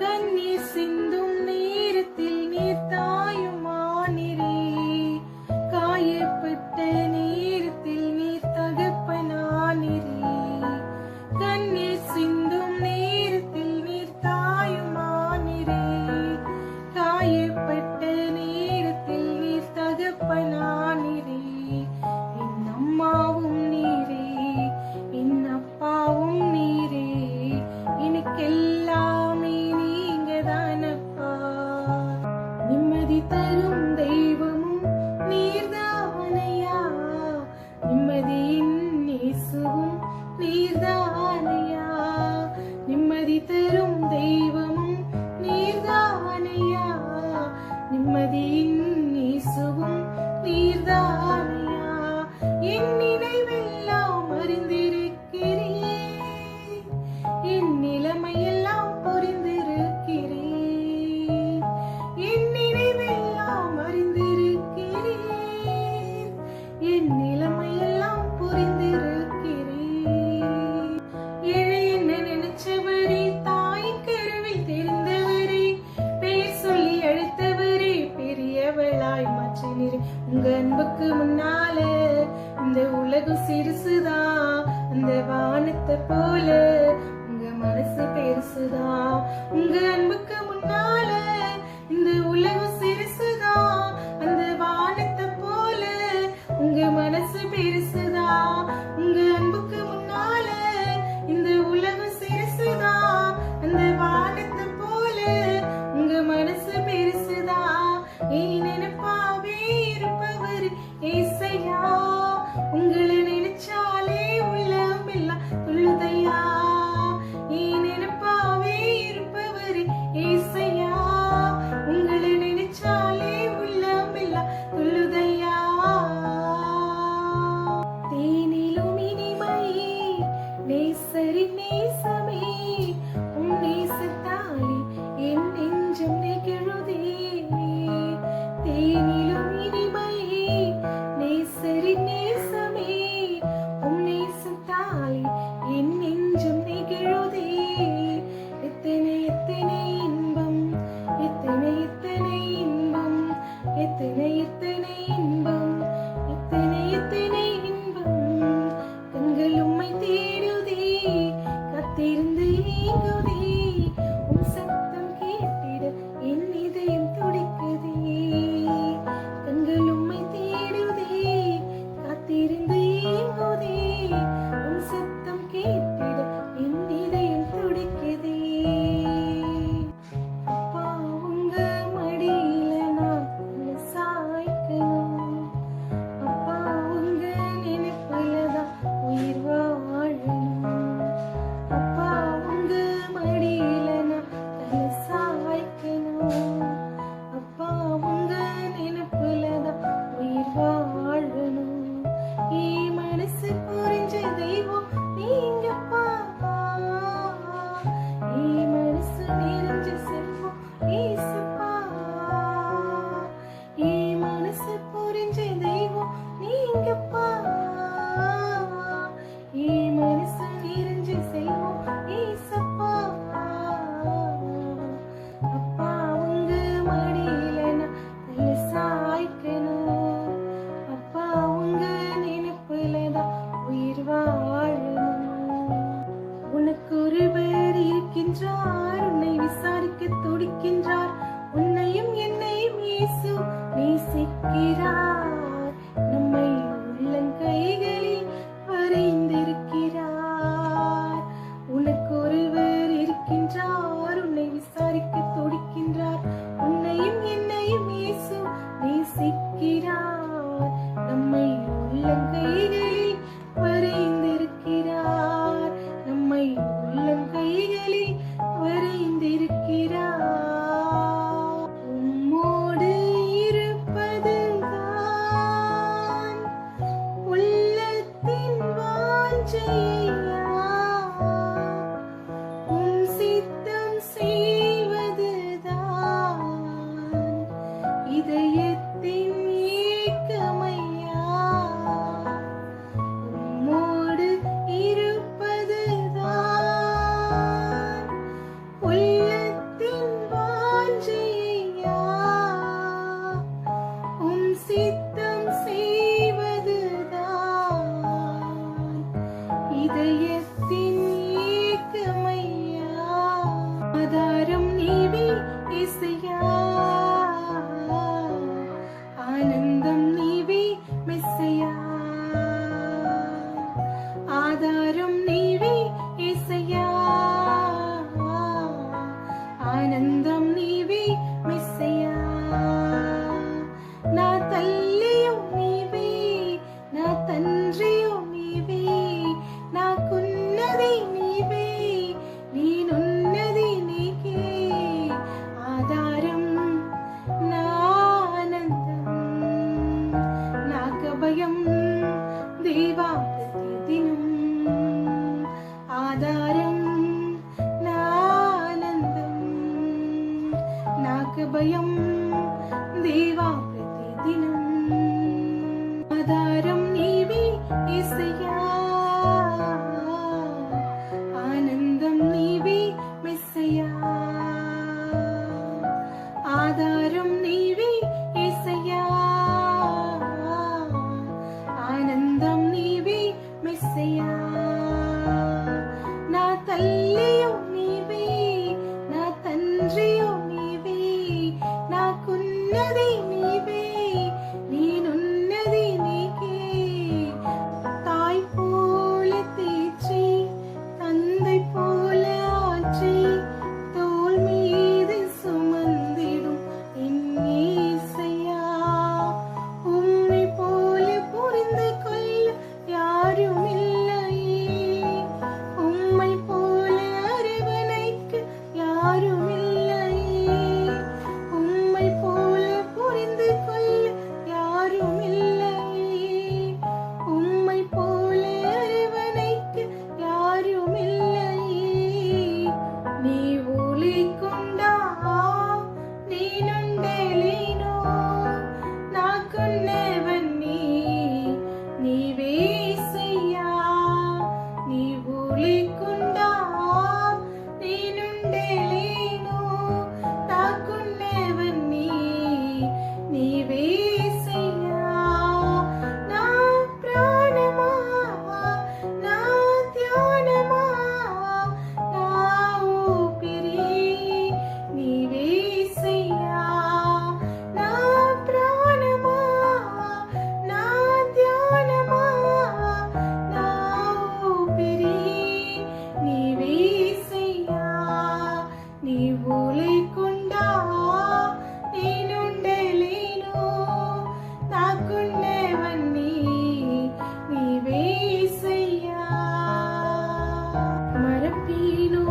கண்ணீர் சிந்தும் நேரத்தில் நீர்த்தான் கைகளில் வரைந்திருக்கிறார். நம்மை உள்ளம் கைகளில் வரைந்திருக்கிறார். உம்மோடு இருப்பது உள்ளத்தின் வாஞ்சையா இதயம் happy.